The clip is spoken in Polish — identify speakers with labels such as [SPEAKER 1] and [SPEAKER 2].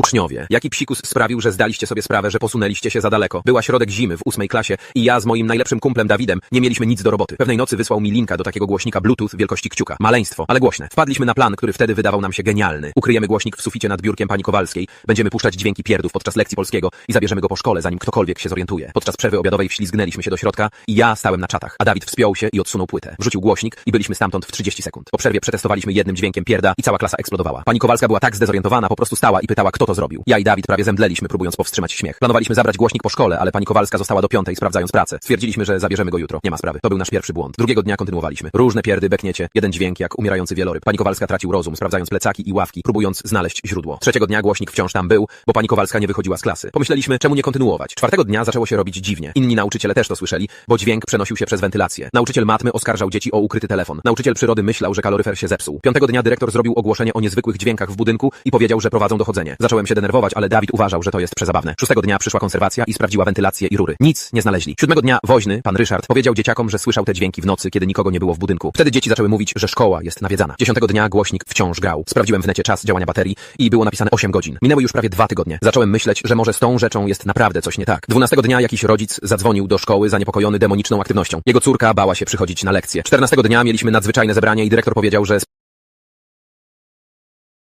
[SPEAKER 1] Uczniowie, jaki psikus sprawił, że zdaliście sobie sprawę, że posunęliście się za daleko? Była środek zimy w ósmej klasie i ja z moim najlepszym kumplem Dawidem nie mieliśmy nic do roboty. Pewnej nocy wysłał mi linka do takiego głośnika Bluetooth wielkości kciuka. Maleństwo, ale głośne. Wpadliśmy na plan, który wtedy wydawał nam się genialny. Ukryjemy głośnik w suficie nad biurkiem pani Kowalskiej, będziemy puszczać dźwięki pierdów podczas lekcji polskiego i zabierzemy go po szkole, zanim ktokolwiek się zorientuje. Podczas przerwy obiadowej wślizgnęliśmy się do środka i ja stałem na czatach, a Dawid wspiął się i odsunął płytę. Wrzucił głośnik i byliśmy stamtąd w 30 sekund. Po przerwie przetestowaliśmy jednym dźwiękiem pierda i cała klasa eksplodowała. Pani Kowalska była tak zdezorientowana, po prostu stała i pytała, kto to zrobił. Ja i Dawid prawie zemdleliśmy, próbując powstrzymać śmiech. Planowaliśmy zabrać głośnik po szkole, ale pani Kowalska została do piątej, sprawdzając pracę. Stwierdziliśmy, że zabierzemy go jutro. Nie ma sprawy. To był nasz pierwszy błąd. Drugiego dnia kontynuowaliśmy. Różne pierdy, bekniecie, jeden dźwięk jak umierający wieloryb. Pani Kowalska tracił rozum, sprawdzając plecaki i ławki, próbując znaleźć źródło. Trzeciego dnia głośnik wciąż tam był, bo pani Kowalska nie wychodziła z klasy. Pomyśleliśmy, czemu nie kontynuować. Czwartego dnia zaczęło się robić dziwnie. Inni nauczyciele też to słyszeli, bo dźwięk przenosił się przez wentylację. Nauczyciel matmy oskarżał dzieci o ukryty telefon. Nauczyciel przyrody myślał, że kaloryfer się zepsuł. Piątego dnia dyrektor zrobił ogłoszenie o niezwykłych dźwiękach w budynku i powiedział, że prowadzą dochodzenie. Się denerwować, ale Dawid uważał, że to jest przezabawne. Szóstego dnia przyszła konserwacja i sprawdziła wentylację i rury. Nic nie znaleźli. Siódmego dnia woźny, pan Ryszard, powiedział dzieciakom, że słyszał te dźwięki w nocy, kiedy nikogo nie było w budynku. Wtedy dzieci zaczęły mówić, że szkoła jest nawiedzana. Dziesiątego dnia głośnik wciąż grał. Sprawdziłem w necie czas działania baterii i było napisane 8 godzin. Minęły już prawie dwa tygodnie. Zacząłem myśleć, że może z tą rzeczą jest naprawdę coś nie tak. Dwunastego dnia jakiś rodzic zadzwonił do szkoły zaniepokojony demoniczną aktywnością. Jego córka bała się przychodzić na lekcje. Czternastego dnia mieliśmy nadzwyczajne zebranie i dyrektor powiedział, że